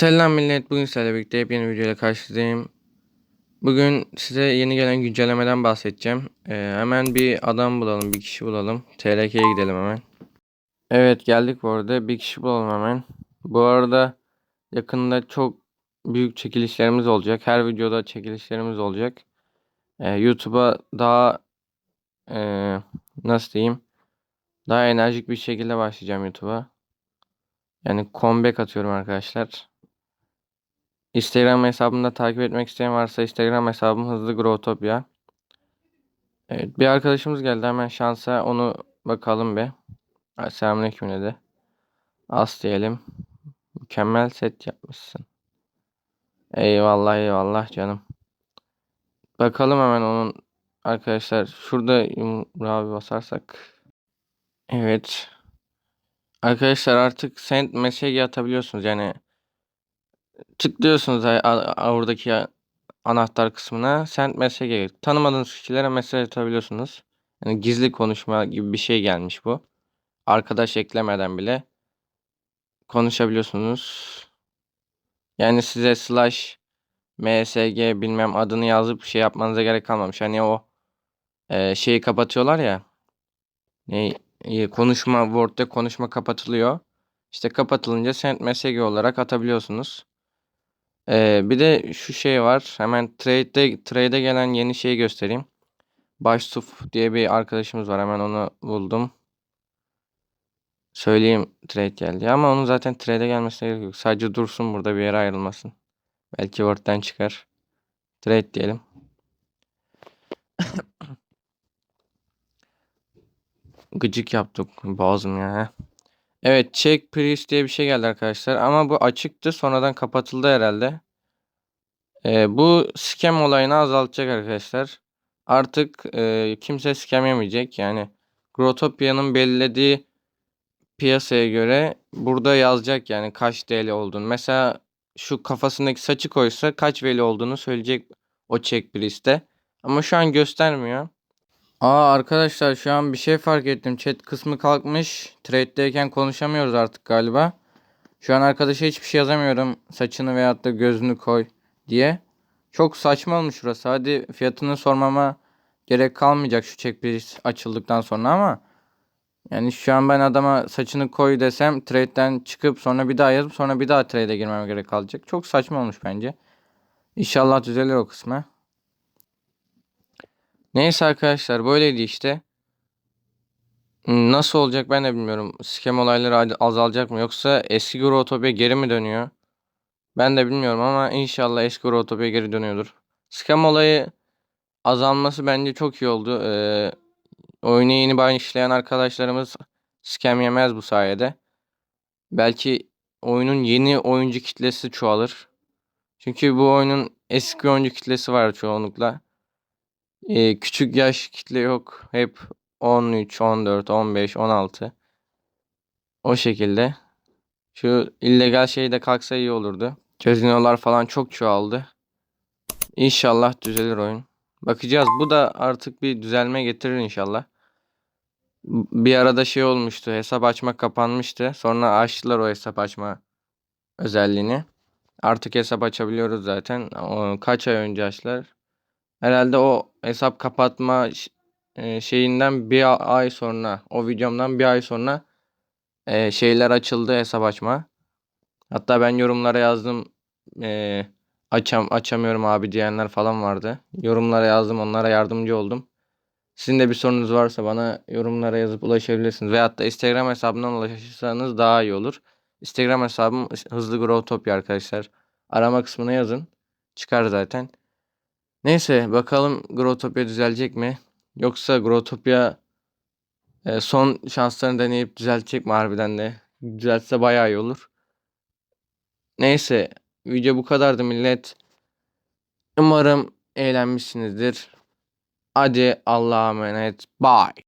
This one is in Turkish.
Selam millet, bugün sizlerle birlikte yepyeni bir videoyla karşınızdayım. Bugün size yeni gelen güncellemeden bahsedeceğim. Ee, hemen bir adam bulalım, bir kişi bulalım. TRK'ye gidelim hemen. Evet geldik bu arada, bir kişi bulalım hemen. Bu arada yakında çok büyük çekilişlerimiz olacak. Her videoda çekilişlerimiz olacak. Ee, YouTube'a daha ee, nasıl diyeyim, daha enerjik bir şekilde başlayacağım YouTube'a. Yani comeback atıyorum arkadaşlar. Instagram hesabımda takip etmek isteyen varsa Instagram hesabım hızlı growtopia. Evet bir arkadaşımız geldi hemen şansa onu bakalım bir. Selamünaleyküm dedi. As diyelim. Mükemmel set yapmışsın. Eyvallah eyvallah canım. Bakalım hemen onun arkadaşlar şurada yumruğa bir basarsak. Evet. Arkadaşlar artık send message atabiliyorsunuz yani tıklıyorsunuz oradaki anahtar kısmına send message tanımadığınız kişilere mesaj atabiliyorsunuz. Yani gizli konuşma gibi bir şey gelmiş bu. Arkadaş eklemeden bile konuşabiliyorsunuz. Yani size slash msg bilmem adını yazıp şey yapmanıza gerek kalmamış. Hani o e, şeyi kapatıyorlar ya. Ne e, konuşma Word'de konuşma kapatılıyor. İşte kapatılınca send message olarak atabiliyorsunuz. Ee, bir de şu şey var. Hemen trade'de trade'e gelen yeni şeyi göstereyim. Başsuf diye bir arkadaşımız var. Hemen onu buldum. Söyleyeyim trade geldi. Ama onun zaten trade'e gelmesine gerek yok. Sadece dursun burada bir yere ayrılmasın. Belki Word'den çıkar. Trade diyelim. Gıcık yaptık. Boğazım ya. Evet check priest diye bir şey geldi arkadaşlar. Ama bu açıktı. Sonradan kapatıldı herhalde. Ee, bu scam olayını azaltacak arkadaşlar. Artık e, kimse scam yemeyecek. Yani Growtopia'nın belirlediği piyasaya göre burada yazacak yani kaç TL olduğunu. Mesela şu kafasındaki saçı koysa kaç veli olduğunu söyleyecek o check priest'te. Ama şu an göstermiyor. Aa arkadaşlar şu an bir şey fark ettim. Chat kısmı kalkmış. Trade'deyken konuşamıyoruz artık galiba. Şu an arkadaşa hiçbir şey yazamıyorum. Saçını veyahut da gözünü koy diye. Çok saçma olmuş şurası. Hadi fiyatını sormama gerek kalmayacak şu checkbase açıldıktan sonra ama yani şu an ben adama saçını koy desem trade'den çıkıp sonra bir daha yazıp sonra bir daha trade'e girmem gerek kalacak. Çok saçma olmuş bence. İnşallah düzelir o kısmı. Neyse arkadaşlar böyleydi işte. Nasıl olacak ben de bilmiyorum. Scam olayları azalacak mı yoksa eski Growtopia geri mi dönüyor? Ben de bilmiyorum ama inşallah eski Growtopia geri dönüyordur. Scam olayı azalması bence çok iyi oldu. Ee, oyunu yeni başlayan arkadaşlarımız scam yemez bu sayede. Belki oyunun yeni oyuncu kitlesi çoğalır. Çünkü bu oyunun eski oyuncu kitlesi var çoğunlukla. Ee, küçük yaş kitle yok. Hep 13, 14, 15, 16. O şekilde. Şu illegal şey de kalksa iyi olurdu. Casinolar falan çok çoğaldı. İnşallah düzelir oyun. Bakacağız. Bu da artık bir düzelme getirir inşallah. Bir arada şey olmuştu. Hesap açmak kapanmıştı. Sonra açtılar o hesap açma özelliğini. Artık hesap açabiliyoruz zaten. Kaç ay önce açtılar? Herhalde o hesap kapatma e, şeyinden bir ay sonra, o videomdan bir ay sonra e, şeyler açıldı hesap açma. Hatta ben yorumlara yazdım e, açam açamıyorum abi diyenler falan vardı. Yorumlara yazdım onlara yardımcı oldum. Sizin de bir sorunuz varsa bana yorumlara yazıp ulaşabilirsiniz. Veyahut da Instagram hesabından ulaşırsanız daha iyi olur. Instagram hesabım hızlı growtopia arkadaşlar. Arama kısmına yazın. Çıkar zaten. Neyse bakalım Growtopia düzelecek mi? Yoksa Growtopia e, son şanslarını deneyip düzeltecek mi harbiden de? Düzeltse bayağı iyi olur. Neyse video bu kadardı millet. Umarım eğlenmişsinizdir. Hadi Allah'a emanet. Bye.